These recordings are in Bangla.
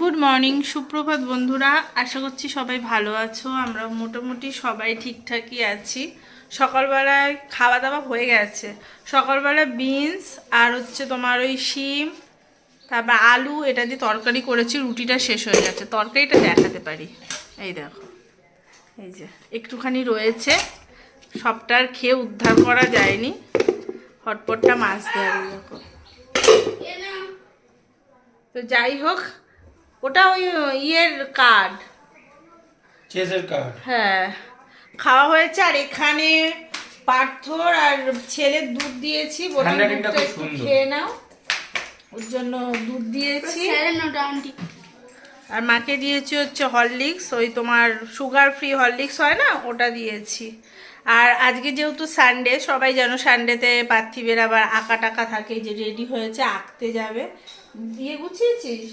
গুড মর্নিং সুপ্রভাত বন্ধুরা। আশা করছি সবাই ভালো আছো। আমরা মোটামুটি সবাই ঠিকঠাকই আছি। সকালবেলায় খাওয়া দাওয়া হয়ে গেছে। সকালবেলা বিনস আর হচ্ছে তোমার ওই শিম তারপর আলু এটা দিয়ে তরকারি করেছি রুটিটা শেষ হয়ে গেছে। তরকারিটা দেখাতে পারি। এই দেখো। এই যে একটুখানি রয়েছে। সবটা আর খেয়ে উদ্ধার করা যায়নি। হটপটটা মাছ দেওয়া দেখো তো যাই হোক ওটা ওই ইয়ের কার্ড চেসের কার্ড হ্যাঁ খাওয়া হয়েছে আর এখানে পার্থর আর ছেলের দুধ দিয়েছি। খেয়ে নাও। ওর জন্য দুধ দিয়েছি। আর মাকে দিয়েছি হচ্ছে হরলিক্স ওই তোমার সুগার ফ্রি হরলিক্স হয় না ওটা দিয়েছি। আর আজকে যেহেতু সানডে সবাই জানো সানডেতে পার্থিবের আবার আঁকা টাকা থাকে যে রেডি হয়েছে আঁকতে যাবে। দিয়ে গুছিয়েছিস?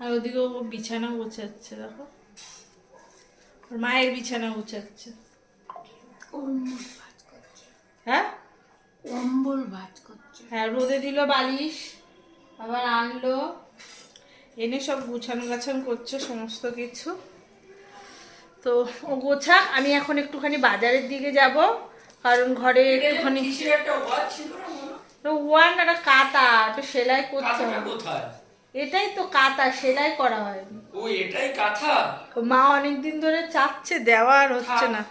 আর ওদিকে ও বিছানা গোছাচ্ছে দেখো। ওর মায়ের বিছানা গোছাচ্ছে। হ্যাঁ? কম্বল ভাজ করছে। হ্যাঁ রোদে দিল বালিশ আবার আনলো। এনে সব গুছান গাছান করছে সমস্ত কিছু। তো ও গোছাক আমি এখন একটুখানি বাজারের দিকে যাব কারণ ঘরে একটুখানি ওয়ান একটা কাতা একটা সেলাই করতে কাঁথাটা কোথায়? এটাই তো কাতা সেলাই করা হয়নি ও এটাই কাঁথা? মা অনেকদিন ধরে চাচ্ছে দেওয়া আর হচ্ছে না।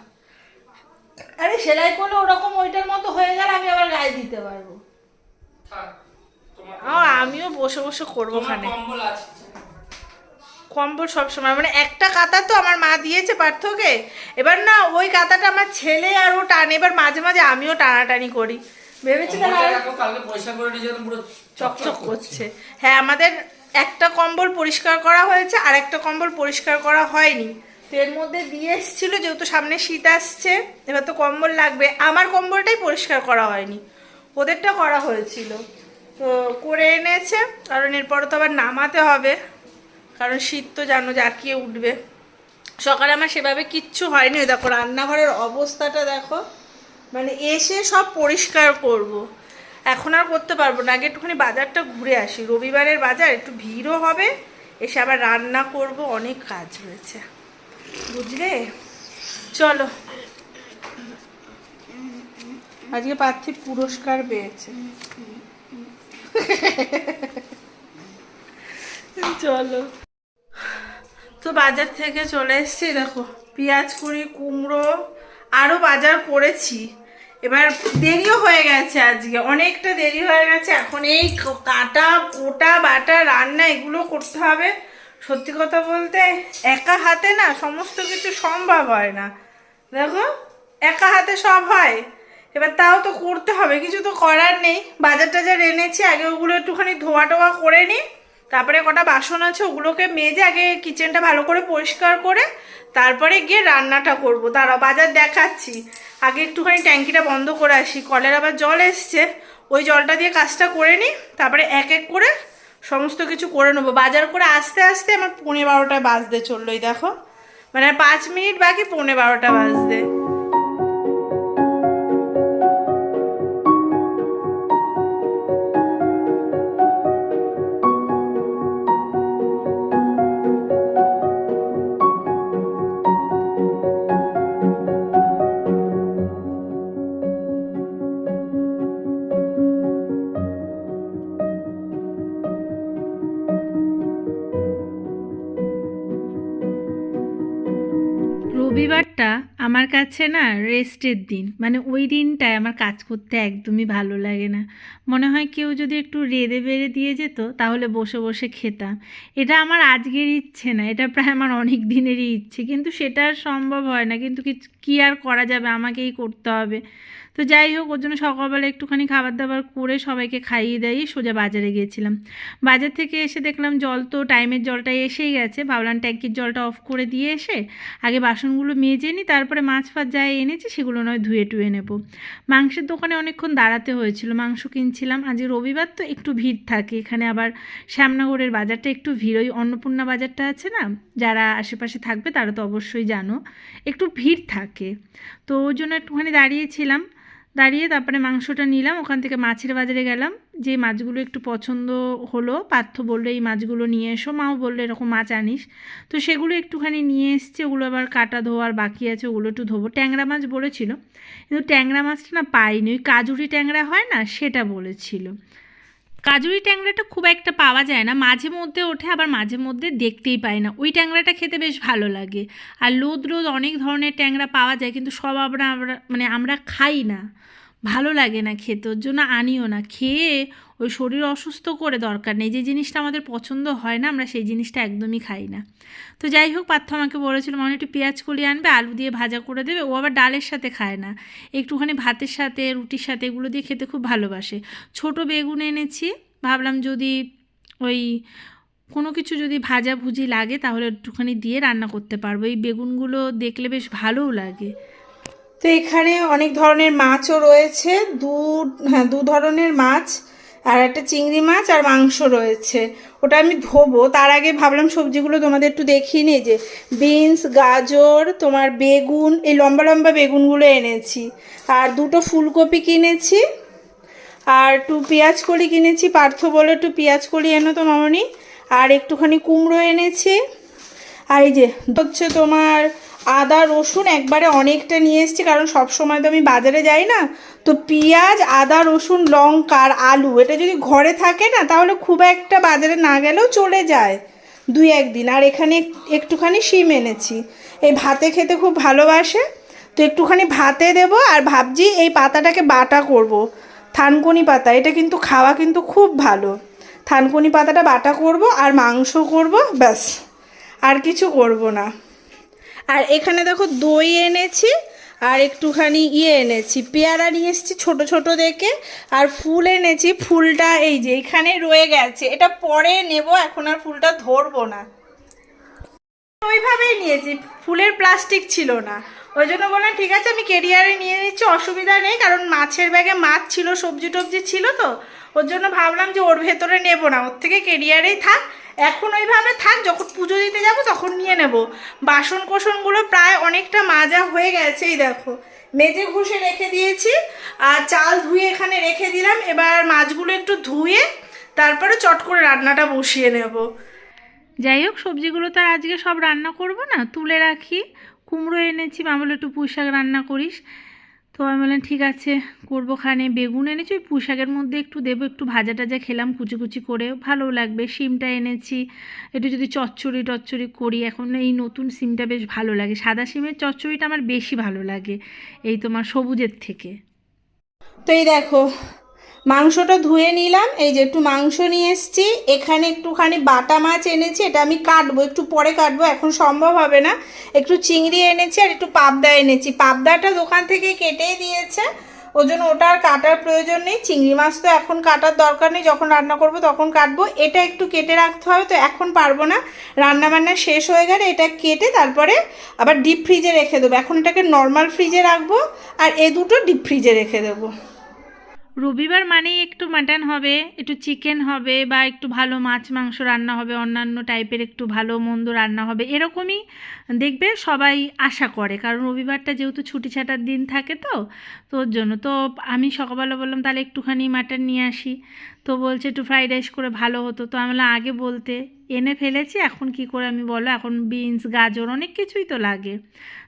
আরে সেলাই করলে ওরকম ওইটার মতো হয়ে গেলে আমি আবার গায়ে দিতে পারব। আমিও বসে বসে করব ওখানে। কম্বল কম্বল সবসময় মানে একটা কাতা তো আমার মা দিয়েছে পার্থকে। এবার না ওই কাতাটা আমার ছেলে আর ও টানে এবার মাঝে মাঝে আমিও টানাটানি করি। ভেবেছি তাহলে কম্বলটা আর দেখো, কালকে পয়সা করে নিয়ে পুরো চকচক করছে। হ্যাঁ আমাদের একটা কম্বল পরিষ্কার করা হয়েছে আর একটা কম্বল পরিষ্কার করা হয়নি। তো এর মধ্যে দিয়ে এসেছিল যেহেতু সামনে শীত আসছে এবার তো কম্বল লাগবে। আমার কম্বলটাই পরিষ্কার করা হয়নি। ওদেরটা করা হয়েছিল। তো করে এনেছে কারণ এরপরে তো আবার নামাতে হবে। কারণ শীত তো জানো জাকিয়ে উঠবে। সকালে আমার সেভাবে কিচ্ছু হয়নি। দেখো রান্নাঘরের অবস্থাটা দেখো। মানে এসে সব পরিষ্কার করব। এখন আর করতে পারব না। আগে একটুখানি বাজারটা ঘুরে আসি। রবিবারের বাজার, একটু ভিড়ও হবে। এসে আবার রান্না করব, অনেক কাজ রয়েছে। বুঝলে? চলো। আজকে পার্থিব পুরস্কার পেয়েছে। চলো। তো বাজার থেকে চলে এসেছি, দেখো। পেঁয়াজ, কুড়ি, কুমড়ো আরও বাজার করেছি। এবার দেরিও হয়ে গেছে আজকে, অনেকটা দেরি হয়ে গেছে। এখন এই কাটা, কোটা, বাটা, রান্না এগুলো করতে হবে। সত্যি কথা বলতে, একা হাতে না সমস্ত কিছু সম্ভব হয় না। দেখো, একা হাতে সব হয়। এবার তাও তো করতে হবে, কিছু তো করার নেই। বাজার টাজার এনেছি, আগে ওগুলো একটুখানি ধোয়া টোয়া করে নিই। তারপরে কটা বাসন আছে, ওগুলোকে মেজে আগে কিচেনটা ভালো করে পরিষ্কার করে তারপরে গিয়ে রান্নাটা করব। তারা বাজার দেখাচ্ছি। আগে একটুখানি ট্যাঙ্কিটা বন্ধ করে আসি। কলের আবার জল এসছে। ওই জলটা দিয়ে কাজটা করে নিই। তারপরে এক এক করে সমস্ত কিছু করে নেব। বাজার করে আস্তে আস্তে আমার পৌনে বারোটায় বাজতে চললোই দেখো। মানে পাঁচ মিনিট বাকি পৌনে বারোটা বাজতে। কাছে না রেস্টের দিন। মানে ওই দিনটায় আমার কাজ করতে একদমই ভালো লাগে না। মনে হয় কেউ যদি একটু রেঁধে বেড়ে দিয়ে যেত, তাহলে বসে বসে খেতাম। এটা আমার আজকের ইচ্ছে না, এটা প্রায় আমার অনেক দিনেরই ইচ্ছে। কিন্তু সেটা আর সম্ভব হয় না। কিন্তু কি আর করা যাবে? আমাকেই করতে হবে। তো যাই হোক, ওর জন্য সকালবেলা একটুখানি খাবার দাবার করে সবাইকে খাইয়ে দাইয়ে সোজা বাজারে গিয়েছিলাম। বাজার থেকে এসে দেখলাম জল তো টাইমের জলটা এসেই গেছে। ভাবলাম ট্যাঙ্কির জলটা অফ করে দিয়ে এসে আগে বাসনগুলো মেজে নিই, তারপরে মাছ ফাছ যা এনেছি সেগুলো নয় ধুয়ে টুয়ে নেব। মাংসের দোকানে অনেকক্ষণ দাঁড়াতে হয়েছিল, মাংস কিনছিলাম। আজকে রবিবার তো একটু ভিড় থাকে, এখানে আবার শ্যামনগরের বাজারটা একটু ভিড়। ওই অন্নপূর্ণা বাজারটা আছে না? যারা আশেপাশে থাকবে তারা তো অবশ্যই জানো। একটু ভিড় থাকে। তো ওই জন্য একটুখানি দাঁড়িয়েছিলাম। দাঁড়িয়ে তারপরে মাংসটা নিলাম, ওখান থেকে মাছের বাজারে গেলাম। যে মাছগুলো একটু পছন্দ হলো, পার্থ বলল, এই মাছগুলো নিয়ে এসো। মাও বলল, এরকম মাছ আনিস। তো সেগুলো একটুখানি নিয়ে এসছে, ওগুলো আবার কাটা ধোয়ার বাকি আছে, ওগুলো একটু ধোবো। ট্যাংরা মাছ বলেছিল, কিন্তু ট্যাংরা মাছটা না পাইনি। ওই কাজুরি ট্যাংরা হয় না, সেটা বলেছিল। কাজুরি ট্যাংরাটা খুব একটা পাওয়া যায় না। মাঝে মধ্যে ওঠে, আবার মাঝে মধ্যে দেখতেই পায় না। ওই ট্যাংরাটা খেতে বেশ ভালো লাগে। আর লোদ রোদ অনেক ধরনের ট্যাংরা পাওয়া যায়, কিন্তু সব আমরা আমরা মানে আমরা খাই না। ভালো লাগে না খেতে, ওর জন্য আনিও না। খেয়ে ওই শরীর অসুস্থ করে দরকার নেই, যে জিনিসটা আমাদের পছন্দ হয় না, আমরা সেই জিনিসটা একদমই খাই না। তো যাই হোক, পার্থ আমাকে বলেছিল মানে একটু পেঁয়াজ কলি আনবে, আলু দিয়ে ভাজা করে দেবে। ও আবার ডালের সাথে খায় না, একটুখানি ভাতের সাথে, রুটির সাথে, এগুলো দিয়ে খেতে খুব ভালোবাসে। ছোট বেগুন এনেছি, ভাবলাম যদি ওই কোনো কিছু যদি ভাজা ভুজি লাগে, তাহলে একটুখানি দিয়ে রান্না করতে পারব। এই বেগুনগুলো দেখলে বেশ ভালোও লাগে। তো এখানে অনেক ধরনের মাছও রয়েছে। দু হ্যাঁ দু ধরনের মাছ আর একটা চিংড়ি মাছ আর মাংস রয়েছে। ওটা আমি ধোবো। তার আগে ভাবলাম সবজিগুলো তোমাদের একটু দেখিয়ে নিই যে বিনস, গাজর, তোমার বেগুন, এই লম্বা লম্বা বেগুনগুলো এনেছি। আর দুটো ফুলকপি কিনেছি আর একটু পেঁয়াজ কলি কিনেছি। পার্থ বলে একটু পেঁয়াজ কলি এনো তো মামনি। আর একটুখানি কুমড়ো এনেছি। আর এই যে, হচ্ছে তোমার আদা, রসুন একবারে অনেকটা নিয়ে এসেছি, কারণ সব সময় তো আমি বাজারে যাই না। তো পেঁয়াজ, আদা, রসুন, লঙ্কা আর আলু, এটা যদি ঘরে থাকে না, তাহলে খুব একটা বাজারে না গেলেও চলে যায় দুই একদিন। আর এখানে একটুখানি শিম এনেছি। এই ভাতে খেতে খুব ভালোবাসে। তো একটুখানি ভাতে দেবো আর ভাবছি এই পাতাটাকে বাটা করব। থানকুনি পাতা, এটা কিন্তু খাওয়া কিন্তু খুব ভালো। থানকুনি পাতাটা বাটা করব আর মাংস করব, ব্যাস। আর কিছু করব না। আর এখানে দেখো দই এনেছি, আর একটুখানি ইয়ে এনেছি। পেয়ারা নিয়ে এসেছি ছোট ছোট দেখে, আর ফুল এনেছি। ফুলটা এই যে এখানে রয়ে গেছে। এটা পরে নেব, এখন আর ফুলটা ধরবো না। ওইভাবেই নিয়েছি। ফুলের প্লাস্টিক ছিল না। ওই জন্য বললাম, ঠিক আছে, আমি কেরিয়ারে নিয়ে নিচ্ছি, অসুবিধা নেই, কারণ মাছের ব্যাগে মাছ ছিল, সবজি টবজি ছিল তো। ওর জন্য ভাবলাম যে ওর ভেতরে নেব না। ওর থেকে কেরিয়ারেই থাক এখন ওইভাবে থাক, যখন পুজো দিতে যাব তখন নিয়ে নেব। বাসন কোসনগুলো প্রায় অনেকটা মাজা হয়ে গেছে এই দেখো। মেজে ঘষে রেখে দিয়েছি, আর চাল ধুয়ে এখানে রেখে দিলাম। এবার মাছগুলো একটু ধুয়ে তারপরে চট করে রান্নাটা বসিয়ে নেব। যাই হোক, সবজিগুলো তো আর আজকে সব রান্না করব না। তুলে রাখি। কুমড়ো এনেছি মা বলে একটু পুঁই শাক রান্না করিস। তো আমি বললাম, ঠিক আছে, করব খানে। বেগুন এনেছি, ওই পুঁশাকের মধ্যে একটু দেবো, একটু ভাজা টাজা খেলাম, কুচি কুচি করে। ভালো লাগবে সিমটা এনেছি। একটু যদি চচ্চড়ি টচ্চড়ি করি, এখন এই নতুন সিমটা বেশ ভালো লাগে। সাদা সিমের চচ্চড়িটা আমার বেশি ভালো লাগে, এই তোমার সবুজের থেকে। তো এই দেখো মাংসটা ধুয়ে নিলাম। এই যে একটু মাংস নিয়ে এসেছি। এখানে একটুখানি বাটা মাছ এনেছি। এটা আমি কাটবো। একটু পরে কাটবো। এখন সম্ভব হবে না। একটু চিংড়ি এনেছি আর একটু পাবদা এনেছি। পাবদাটা দোকান থেকে কেটেই দিয়েছে। ওই জন্য ওটা আর কাটার প্রয়োজন নেই। চিংড়ি মাছ তো এখন কাটার দরকার নেই। যখন রান্না করব তখন কাটবো। এটা একটু কেটে রাখতে হবে তো এখন পারব না। রান্না বান্না শেষ হয়ে গেলে এটা কেটে তারপরে আবার ডিপ ফ্রিজে রেখে দেবো। এখন এটাকে নর্মাল ফ্রিজে রাখব। আর এ দুটো ডিপ ফ্রিজে রেখে দেবো। রবিবার মানেই একটু মাটন হবে, একটু চিকেন হবে বা একটু ভালো মাছ মাংস রান্না হবে, অন্যান্য টাইপের একটু ভালো মন্দ রান্না হবে, এরকমই দেখবে সবাই আশা করে। কারণ রবিবারটা যেহেতু ছুটি ছাটার দিন থাকে তো, তোর জন্য। তো আমি সকালবেলা বললাম, তাহলে একটুখানি মাটন নিয়ে আসি। তো বলছে একটু ফ্রাইড রাইস করে ভালো হতো। তো আমি আগে বলতে, এনে ফেলেছি, এখন কি করে আমি বলো? এখন বিনস গাজর অনেক কিছুই তো লাগে।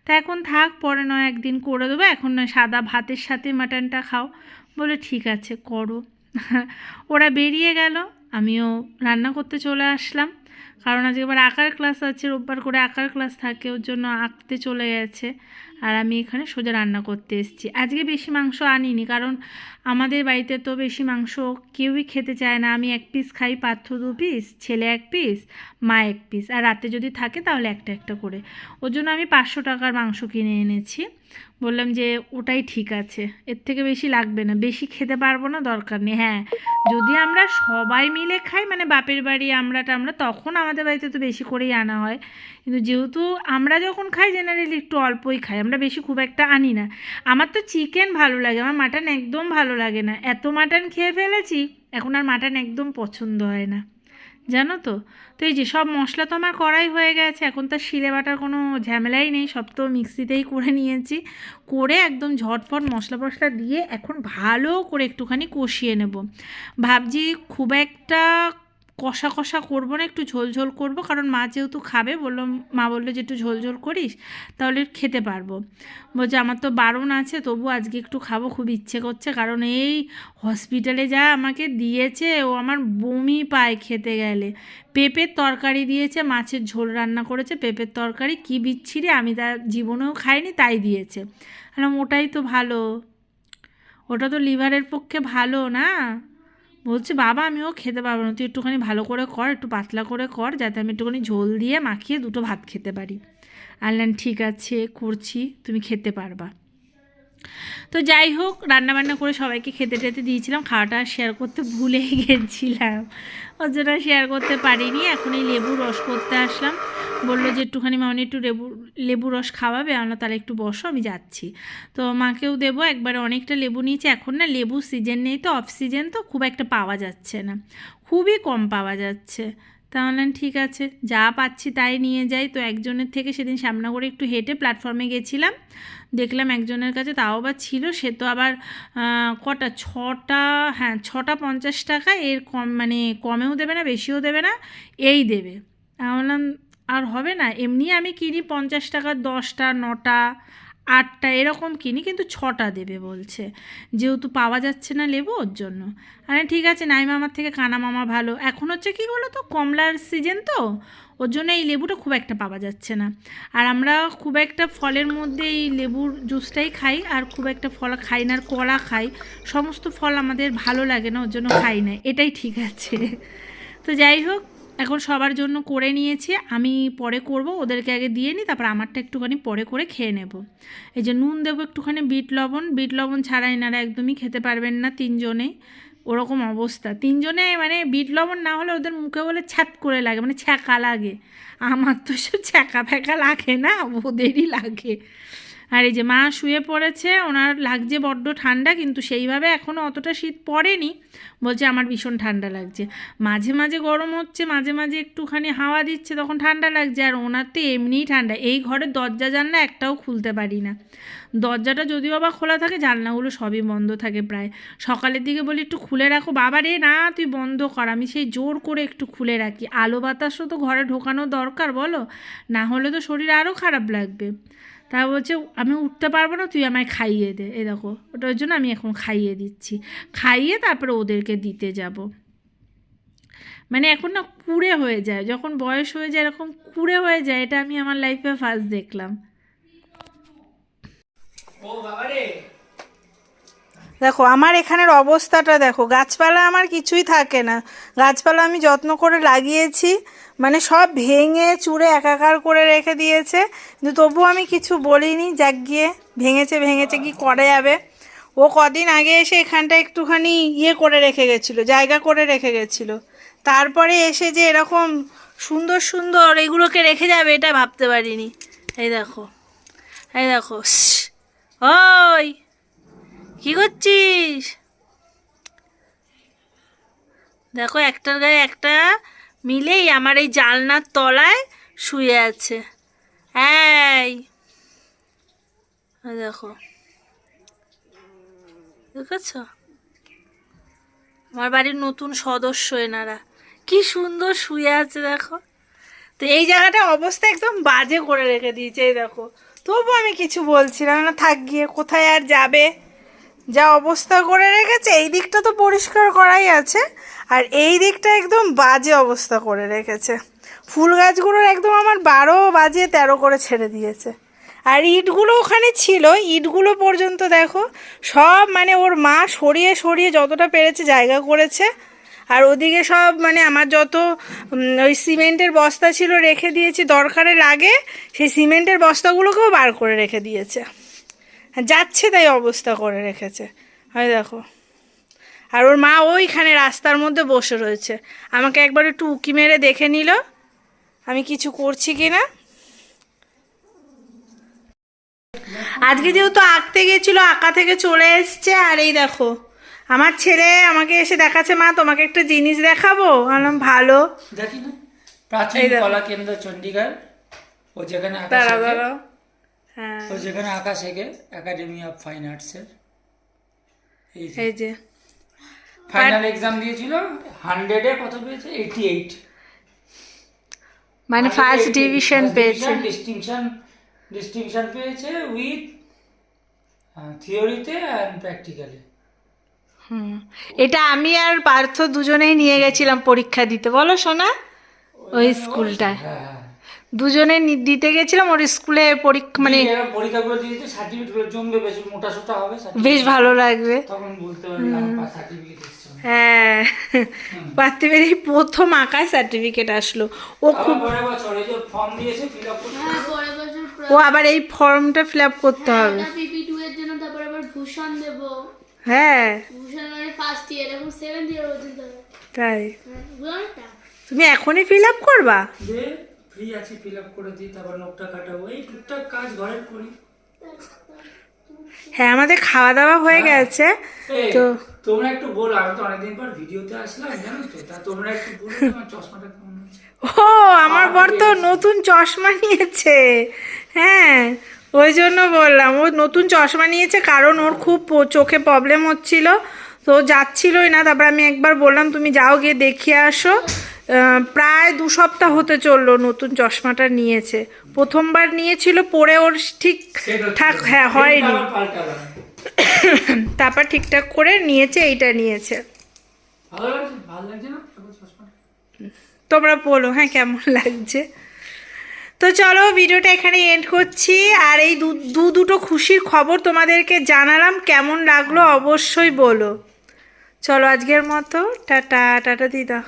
তা এখন থাক, পরে নয় একদিন করে দেবো, এখন নয়, সাদা ভাতের সাথে মাটনটা খাও। বলে ঠিক আছে, করো। ওরা বেরিয়ে গেল, আমিও রান্না করতে চলে আসলাম। কারণ আজকে এবার আঁকার ক্লাস আছে, রোববার করে আঁকার ক্লাস থাকে, ওর জন্য আঁকতে চলে গেছে। আর আমি এখানে সোজা রান্না করতে এসেছি। আজকে বেশি মাংস আনিনি, কারণ আমাদের বাড়িতে তো বেশি মাংস কেউই খেতে চায় না। আমি এক পিস খাই পার্থ দু পিস ছেলে এক পিস মা এক পিস আর রাতে যদি থাকে তাহলে একটা একটা করে। ওর জন্য আমি পাঁচশো টাকার মাংস কিনে এনেছি। বললাম যে ওটাই ঠিক আছে। এর থেকে বেশি লাগবে না। বেশি খেতে পারব না, দরকার নেই। হ্যাঁ যদি আমরা সবাই মিলে খাই মানে বাপের বাড়ি, আমরা টামরা, তখন আমাদের বাড়িতে তো বেশি করেই আনা হয়। কিন্তু যেহেতু আমরা যখন খাই জেনারেলি একটু অল্পই খাই। আমরা বেশি খুব একটা আনি না। আমার তো চিকেন ভালো লাগে, আমার মাটন একদম ভালো লাগে না। এত মাটন খেয়ে ফেলেছি, এখন আর মাটন একদম পছন্দ হয় না। জানো তো? তো এই যে সব মশলা তো আমার করাই হয়ে গেছে, এখন তো শিলে বাটার কোনো ঝামেলাই নেই, সব তো মিক্সিতেই করে নিয়েছি। করে একদম ঝটফট মশলা ফসলা দিয়ে এখন ভালো করে একটুখানি কষিয়ে নেব। ভাবছি খুব একটা কষা কষা করব না, একটু ঝোল ঝোল করব। কারণ মা যেহেতু খাবে, বলল, মা বলল যে একটু ঝোল ঝোল করিস, তাহলে খেতে পারব। বলছে, আমার তো বারণ আছে তবু আজকে একটু খাব, খুব ইচ্ছে করছে। কারণ এই হসপিটালে যা আমাকে দিয়েছে, ও আমার বমি পায় খেতে গেলে। পেঁপের তরকারি দিয়েছে, মাছের ঝোল রান্না করেছে, পেঁপের তরকারি কী বিচ্ছিরি, আমি তার জীবনেও খাইনি, তাই দিয়েছে। বললাম, ওটাই তো ভালো। ওটা তো লিভারের পক্ষে ভালো না? বলছে, বাবা, আমিও খেতে পারব না। তুই একটুখানি ভালো করে কর, একটু পাতলা করে কর, যাতে আমি একটুখানি ঝোল দিয়ে মাখিয়ে দুটো ভাত খেতে পারি। আনলেন ঠিক আছে, করছি, তুমি খেতে পারবা। তো যাই হোক, রান্নাবান্না করে সবাইকে খেতে টেতে দিয়েছিলাম, খাওয়াটা শেয়ার করতে ভুলে গেছিলাম। ওর শেয়ার করতে পারিনি, এখন এই লেবু রস করতে আসলাম। বলল যে একটুখানি মামনি একটু লেবু লেবু রস খাওয়াবে, আমরা তাহলে একটু বসো, আমি যাচ্ছি। তো মাকেও দেবো, একবারে অনেকটা লেবু নিয়েছি। এখন না লেবু সিজন নেই তো অফ সিজন তো খুব একটা পাওয়া যাচ্ছে না। খুবই কম পাওয়া যাচ্ছে। তাহলে ঠিক আছে, যা পাচ্ছি তাই নিয়ে যাই। তো একজনের থেকে সেদিন সামনা করে একটু হেঁটে প্ল্যাটফর্মে গেছিলাম। দেখলাম একজনের কাছে তাও আবার ছিল, সে তো আবার কটা, ছটা হ্যাঁ ছটা পঞ্চাশ টাকা, এর কম মানে কমেও দেবে না, বেশিও দেবে না, এই দেবে। বললাম আর হবে না, এমনি আমি কিনি পঞ্চাশ টাকার দশটা, নটা, আটটা, এরকম কিনি, কিন্তু ছটা দেবে বলছে। যেহেতু পাওয়া যাচ্ছে না লেবু ওর জন্য। আরে ঠিক আছে নাই মামার থেকে কানা মামা ভালো। এখন হচ্ছে কি বলো তো কমলার সিজন তো, ওর জন্য এই লেবুটা খুব একটা পাওয়া যাচ্ছে না। আর আমরা খুব একটা ফলের মধ্যে এই লেবুর জুসটাই খাই, আর খুব একটা ফল খাই না, আর কলা খাই। সমস্ত ফল আমাদের ভালো লাগে না, ওর জন্য খাই না। এটাই ঠিক আছে। তো যাই হোক এখন সবার জন্য করে নিয়েছি। আমি পরে করব, ওদেরকে আগে দিয়ে নিই, তারপর আমারটা একটুখানি পরে করে খেয়ে নেব। এই যে নুন দেবো একটুখানি বিট লবণ বিট লবণ ছাড়া এনারা একদমই খেতে পারবেন না তিনজনে। ওরকম অবস্থা। তিনজনে মানে বিট লবণ না হলে ওদের মুখে বলে ছ্যাত করে লাগে মানে ছ্যাঁকা লাগে। আমার তো সব ছ্যাঁকা ফ্যাঁকা লাগে না, ওদেরই লাগে। আর এই যে মা শুয়ে পড়েছে, ওনার লাগছে বড্ড ঠান্ডা, কিন্তু সেইভাবে এখনও অতটা শীত পড়েনি। বলছে, আমার ভীষণ ঠান্ডা লাগছে। মাঝে মাঝে গরম হচ্ছে, মাঝে মাঝে একটুখানি হাওয়া দিচ্ছে, তখন ঠান্ডা লাগছে। আর ওনার তো এমনিই ঠান্ডা। এই ঘরের দরজা, জানলা একটাও খুলতে পারি না। দরজাটা যদিও বা খোলা থাকে, জানলাগুলো সবই বন্ধ থাকে প্রায়। সকালের দিকে বলি, একটু খুলে রাখো। বাবা রে, না, তুই বন্ধ কর। আমি সেই জোর করে একটু খুলে রাখি। আলো বাতাসও তো ঘরে ঢোকানো দরকার, বলো? না হলে তো শরীর আরও খারাপ লাগবে। তা বলছে, আমি উঠতে পারব না, তুই আমায় খাইয়ে দে। এ দেখো ওটার জন্য আমি এখন খাইয়ে দিচ্ছি। খাইয়ে তারপরে ওদেরকে দিতে যাব। মানে এখন না কুড়ে হয়ে যায়। যখন বয়স হয়ে যায়, এরকম কুড়ে হয়ে যায়, এটা আমি আমার লাইফে ফার্স্ট দেখলাম। দেখো, আমার এখানের অবস্থাটা দেখো, গাছপালা আমার কিছুই থাকে না। গাছপালা আমি যত্ন করে লাগিয়েছি। মানে সব ভেঙে চুড়ে একাকার করে রেখে দিয়েছে। কিন্তু তবুও আমি কিছু বলিনি। যাক গিয়ে ভেঙেছে ভেঙেছে কি করা যাবে? ও কদিন আগে এসে এখানটা একটুখানি ইয়ে করে রেখে গেছিল, জায়গা করে রেখে গেছিল। তারপরে এসে যে এরকম সুন্দর সুন্দর এগুলোকে রেখে যাবে, এটা ভাবতে পারিনি। এই দেখো এই দেখো ওই, কি করছিস? দেখো একটার গায়ে একটা মিলেই আমার এই জালনার তলায় শুয়ে আছে। এই। দেখো। দেখেছ? আমার বাড়ির নতুন সদস্য এনারা। কি সুন্দর শুয়ে আছে, দেখো। তো এই জায়গাটা অবস্থা একদম বাজে করে রেখে দিয়েছে, এই দেখো। তবু আমি কিছু বলছিলাম না, থাক, গিয়ে কোথায় আর যাবে? যা অবস্থা করে রেখেছে, এই দিকটা তো পরিষ্কার করাই আছে। আর এই দিকটা একদম বাজে অবস্থা করে রেখেছে। ফুল গাছগুলোর একদম আমার বারো বাজে তেরো করে ছেড়ে দিয়েছে। আর ইটগুলো ওখানে ছিল, ইটগুলো পর্যন্ত দেখো, সব মানে ওর মা সরিয়ে সরিয়ে যতটা পেরেছে জায়গা করেছে, আর ওদিকে সব মানে আমার যত ওই সিমেন্টের বস্তা ছিল রেখে দিয়েছি, দরকারে লাগে, সেই সিমেন্টের বস্তাগুলোকেও বার করে রেখে দিয়েছে। যাচ্ছে তাই অবস্থা করে রেখেছে। হয় দেখো। আর ওর মা ওইখানে রাস্তার মধ্যে বসে রয়েছে। আমাকে একবার একটু উকি মেরে দেখে নিল। আমি কিছু করছি কি না আজকে যেহেতু আঁকতে গেছিল আঁকা থেকে চলে এসছে। আর এই দেখো আমার ছেলে আমাকে এসে দেখাচ্ছে মা তোমাকে একটা জিনিস দেখাবো? ভালো। দেখি না। প্রাচীন কলা কেন্দ্র চণ্ডীগড় ও যেখানে আঁকা শেখে। হ্যাঁ ও যেখানে আঁকা শেখে একাডেমি অফ ফাইন আর্টসের এই যে। ফাইনাল এক্সাম দিয়েছিল হান্ড্রেডে কত পেয়েছে? এইটি এইট মানে ফার্স্ট ডিভিশন পেয়েছে। ডিস্টিংশন ডিস্টিংশন পেয়েছে উইথ থিওরিতে অ্যান্ড প্র্যাকটিক্যালি হুম। এটা আমি আর পার্থ দুজনেই নিয়ে গেছিলাম পরীক্ষা দিতে। বলো সোনা ওই স্কুলটায়। হ্যাঁ হ্যাঁ। দুজনে দিতে গেছিলাম ওর স্কুলে পরীক্ষা মানে পরীক্ষাগুলো দিতে সার্টিফিকেটগুলো জমবে বেশি মোটা সোটা হবে বেশ ভালো লাগবে। তখন বলতে পারলাম সার্টিফিকেট হ্যাঁ। পার্থিবের এই প্রথম আঁকায় সার্টিফিকেট আসলো। ও খুব আবার পরের বছর এই যে ফর্ম দিয়েছে ফিল আপ করতে হ্যাঁ ও আবার এই ফর্মটা ফিল আপ করতে হবে। পিপি টু এর জন্য তারপর আবার ভূষণ দেব। হ্যাঁ। ভূষণ মানে হবে। তাই? হ্যাঁ, তুমি এখনই ফিল আপ করবা? ফ্রি আছে ফিল আপ করে দিই তারপর নোটটা কাটাবো। এই টুকটাক কাজ ঘরের করি। হ্যাঁ আমাদের খাওয়া দাওয়া হয়ে। গেছে। তো তোমরা একটু বলো আমি তো অনেকদিন পর ভিডিওতে আসলাম জানো তো? তা তোমরা একটু বলো তোমার চশমাটা কেমন ও আমার বর তো নতুন চশমা নিয়েছে। হ্যাঁ ওই জন্য বললাম ও নতুন চশমা নিয়েছে কারণ ওর খুব চোখে প্রবলেম হচ্ছিল। তো যাচ্ছিলই না তারপর আমি একবার বললাম তুমি যাও গিয়ে দেখিয়ে আসো। প্রায় দু সপ্তাহ হতে চলল নতুন চশমাটা নিয়েছে। প্রথমবার নিয়েছিল পরে ওর ঠিক ঠাক হ্যাঁ হয়নি। তারপর ঠিকঠাক করে নিয়েছে এইটা নিয়েছে। তোমরা বলো হ্যাঁ কেমন লাগছে? তো চলো ভিডিওটা এখানে এন্ড করছি। আর এই দু দু দুটো খুশির খবর তোমাদেরকে জানালাম কেমন লাগল অবশ্যই বলো। চলো আজকের মতো। টাটা টাটা দিদা।